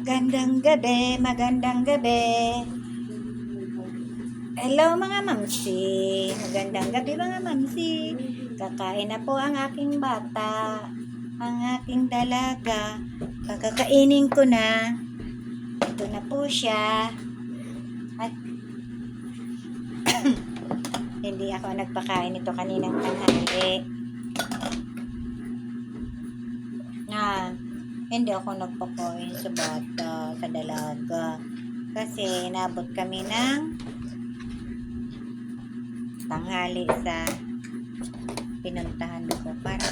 Magandang gabi, magandang gabi. Hello mga mamsi. Magandang gabi mga mamsi. Kakain na po ang aking bata. Ang aking dalaga. Kakakainin ko na. Ito na po siya. At hindi ako nagpakain ito kaninang tanghali. Na hindi ako nagpakain sa bata, sa dalaga. Kasi nabot kami ng tanghali sa pinuntahan ko para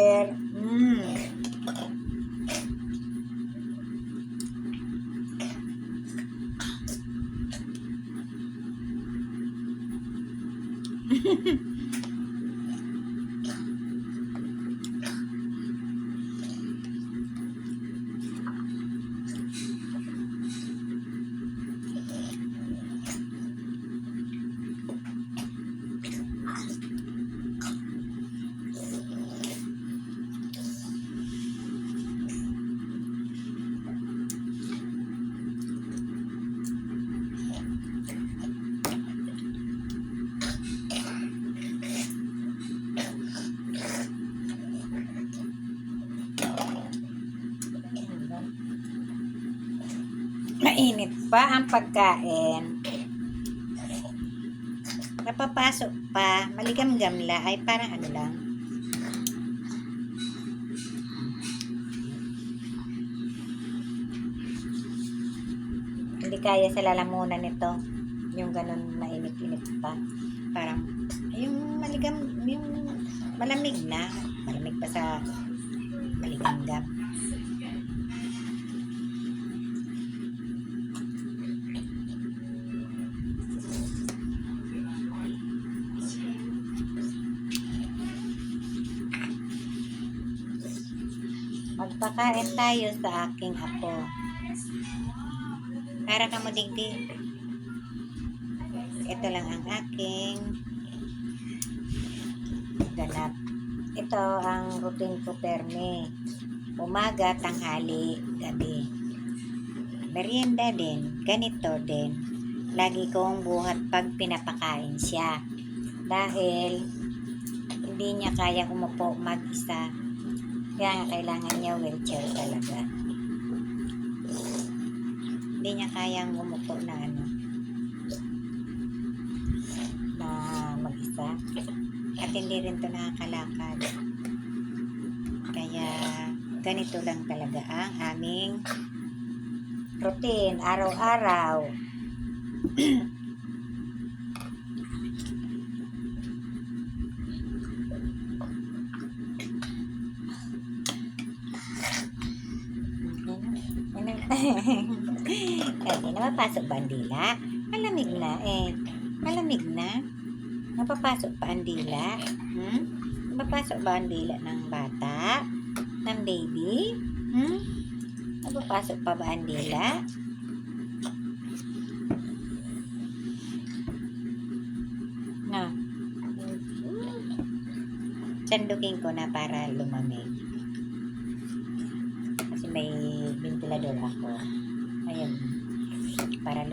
Later. Mm. Pa ang pagkain. Napapasok pa, maligam-gamla ay parang ano lang. Hindi kaya sa lalamunan nito. Yung ganun mainit-init pa. Parang, yung maligam, yung malamig na. Malamig pa sa maligamgam. Magpakain tayo sa aking apo. Para ka mo digdig. Ito lang ang aking ganap. Ito ang routine ko perme. Umaga, tanghali, gabi. Merienda din. Ganito din. Lagi kong buhat pag pinapakain siya. Dahil hindi niya kaya umupo mag-isa. Kaya nga kailangan niya wheelchair talaga. Hindi niya kayang umupo na ano na mag-isa. At hindi rin to nakakalakad. Kaya ganito lang talaga ang aming routine araw-araw. Kaya na mapasok ba ang dila? Malamig na eh. Malamig na. Napapasok pa ang dila? Hmm? Napapasok ba ang dila ng bata? Ng baby? Hmm? Napapasok pa ba ang dila? Na. Sandukin ko na para lumamig. Kasi may ventilador ako.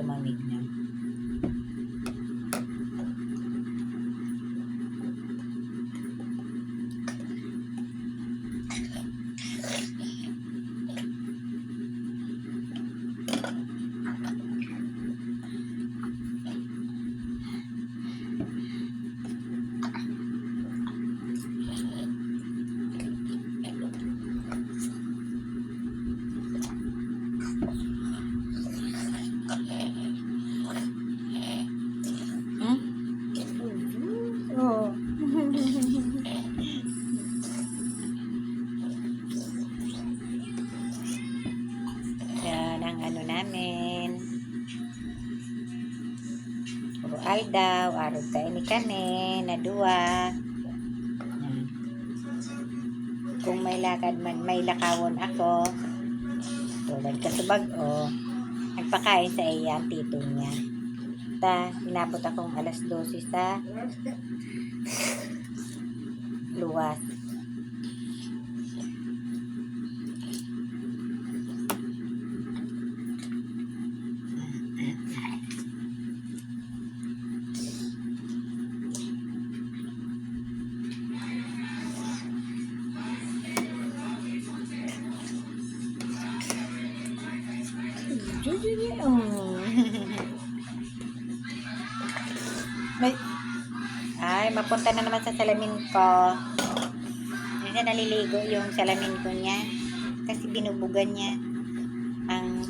Ayun. Para kanin. Urual daw, arog ka ini kanin, na dua. Kung may lakad man, may lakawon ako. Tulad kasubag, o. Oh, nagpakain sa iya ang tito niya. Ta, inabot akong alas 12 sa luwas. Ay, mapunta na naman sa salamin ko. Kasi naliligo yung salamin ko niya. Kasi binubugan niya ang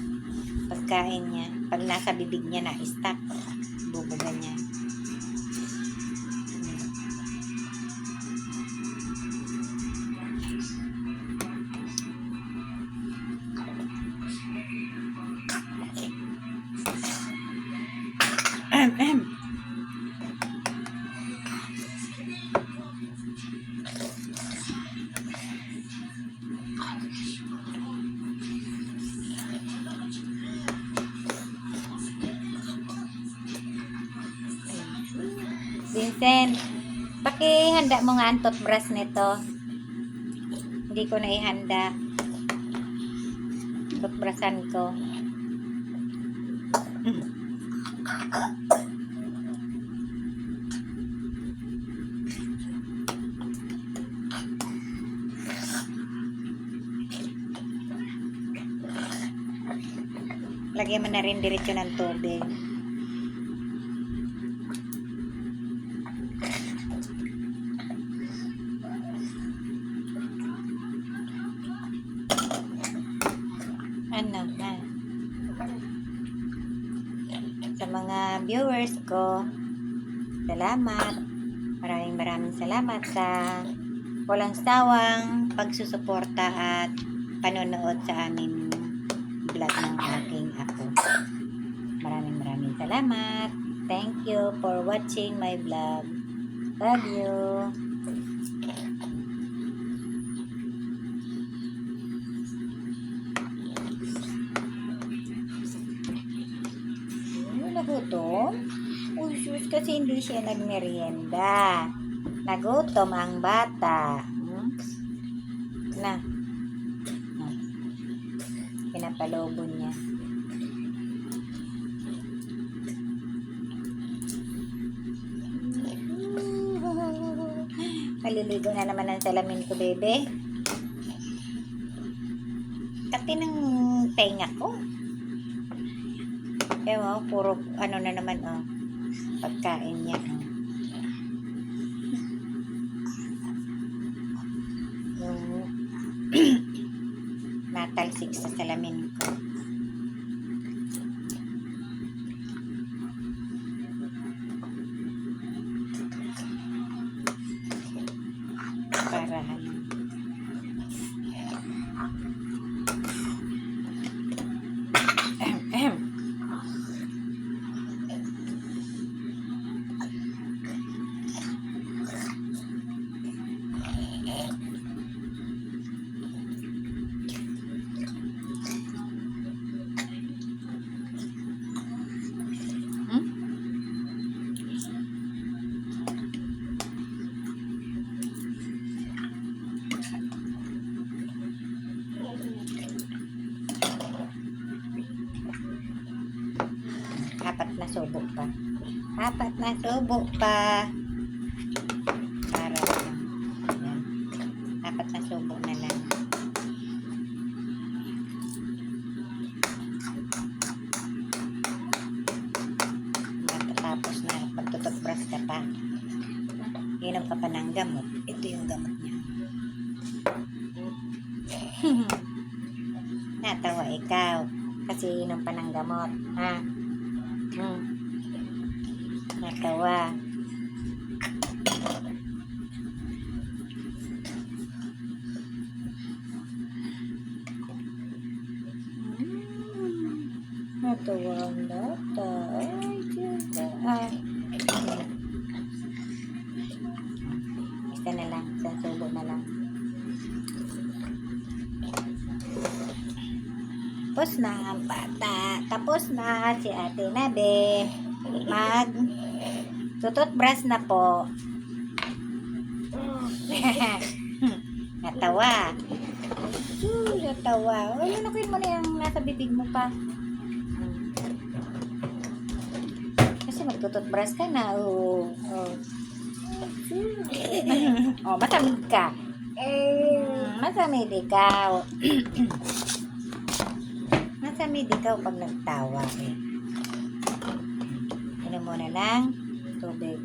pagkain niya. Pag nasa bibig niya na Vincent, pakihanda mo nga ang toothbrush nito. Hindi ko na ihanda. Toothbrushan ko. Lagyan mo na rin diretso ng tubig. Ano na? Sa mga viewers ko, salamat. Maraming maraming salamat sa walang sawang pagsusuporta at panonood sa aming vlog ng aking ako. Maraming maraming salamat. Thank you for watching my vlog. Love you. Kasi hindi siya nagmerienda. Nagutom ang bata. Hmm? Na. Pinapalobo niya. Maliligo na naman ang salamin ko, bebe. Kati ng tenga ko. Mo, puro ano na naman, oh. Pagkain niya. Yung natalsik sa salamin ko. Na subo pa. Apat na subo pa. Hmm. Natawa. Hmm. Natawa ang bata. Ay, Diyosa. Ay. Ah. Isa na lang. Isang subo na lang. Tapos na ang bata. Tapos na si Ate Nabe. Mag tututbrush na po. Natawa. Uh, natawa. Oh, lunukin mo na yung nasa bibig mo pa. Kasi magtututbrush ka na. Oh, oh. oh, matamid ka. Mm, masamid ikaw. masamid ikaw pag nagtawa eh. Inom muna ng tubig.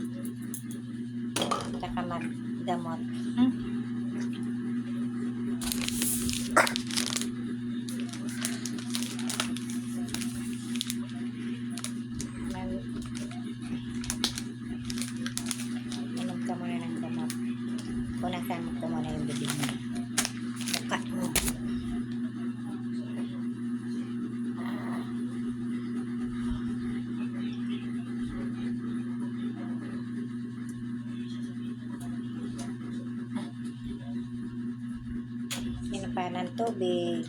Tsaka magdamot. Hmm? Ng tubig.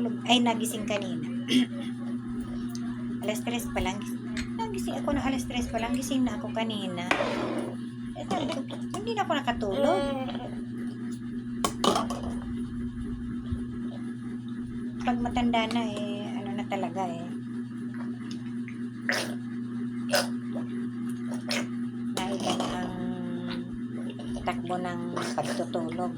Natulog. Ay, nagising kanina. alas 3 pa lang. Nagising ako ng alas 3 pa lang. Gising na ako kanina. Ko, hindi na ako nakatulog. Pag matanda na eh, ano na talaga eh. Na ang takbo ng pagtutulog.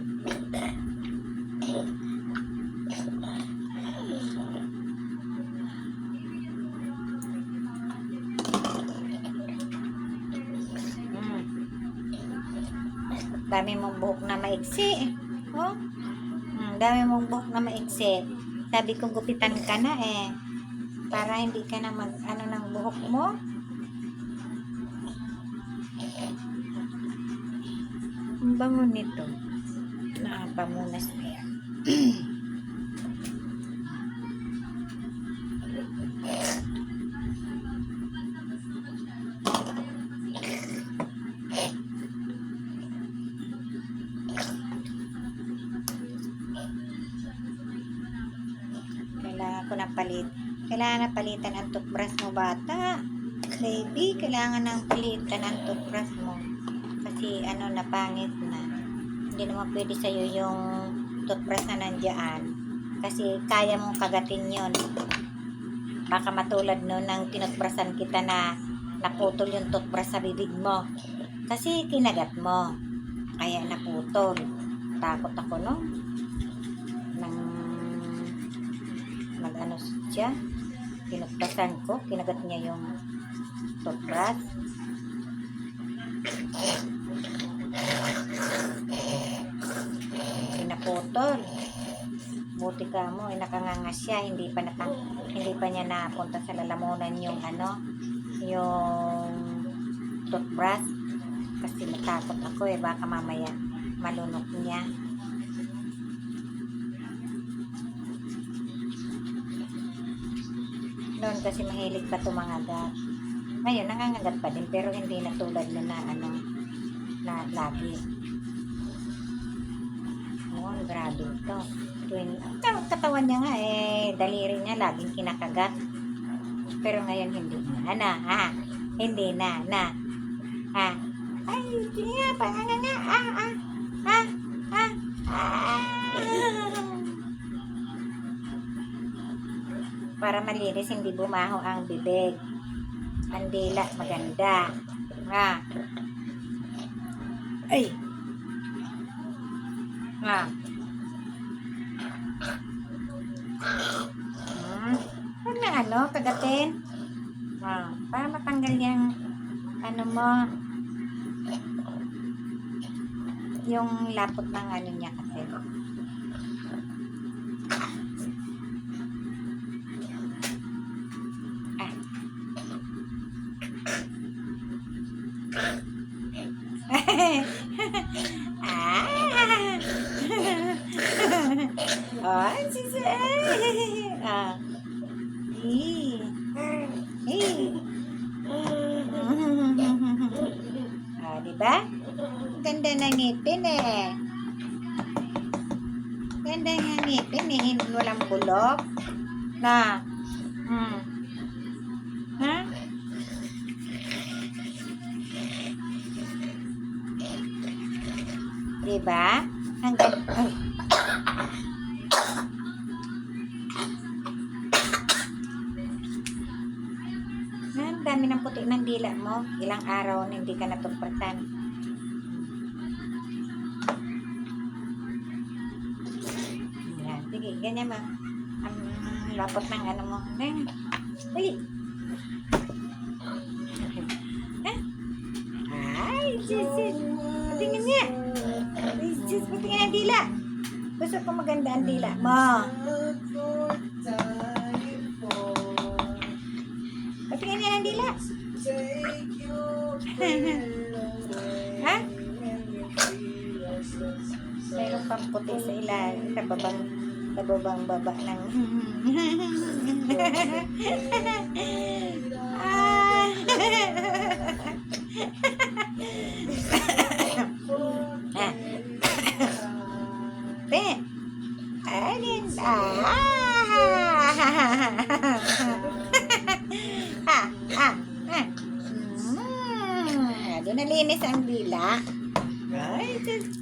Dami mong buhok na maiksi. Oh? Mm, dami mong buhok na maiksi. Sabi ko gupitan ka na eh. Para hindi ka na mag ano ng buhok mo. Ang bango nito. Nakapamunas na yan. kailangan nang palitan ang toothbrush mo. Kasi ano, napangit na. Hindi naman pwede sa'yo yung toothbrush na nandiyan. Kasi kaya mong kagatin yon. Baka matulad no nang tinutbrusan kita na naputol yung toothbrush sa bibig mo. Kasi kinagat mo. Kaya naputol. Takot ako no. Nang nag ano siya. Tinutbrusan ko. Kinagat niya yung toothbrush. Pinaputol. Buti ka mo, eh, nakangangas siya, hindi pa naka, hindi pa niya napunta sa lalamunan yung ano, yung toothbrush. Kasi natakot ako eh, baka mamaya malunok niya. Noon kasi mahilig pa tumangagat. Ngayon, nangangagat pa din, pero hindi na tulad na na ano, na lagi. Noon, grabe ito. Tuwing, katawan niya nga eh, daliri niya laging kinakagat. Pero ngayon hindi na. Ana, ha? Hindi na, na. Ha? Ay, hindi nga, panganga nga. Ah, ah, ah, ah, ah. Para malinis, hindi bumaho ang bibig. Ang dila, maganda. Ha? Ay! Ha? Hmm? Huwag na ano, kagatin. Ah, para matanggal yung ano mo yung lapot ng ano niya kasi. Ah. ah. oh, sis. ah. Eh. Eh. ah, ba? Ganda ng ngipin eh. Ganda ng ngipin eh. Hindi walang bulok. Na. Hmm. Ha? Diba? Ang ganda. Mo. Ilang araw na hindi ka natumpatan. Yan. Sige, ganyan mo. Ang lapot ng ano mo. Ganyan. Dali. Ay, sis, sis. Patingin niya. Sis, patingin ang dila. Gusto ko maganda ang dila mo. Puti sa ilalim. Nababang, nababang baba ng... ah. ah. Pe. Alin? Ah. ah. Ah. Ah. Mm. Doon nalinis ang dila. Ay, sis.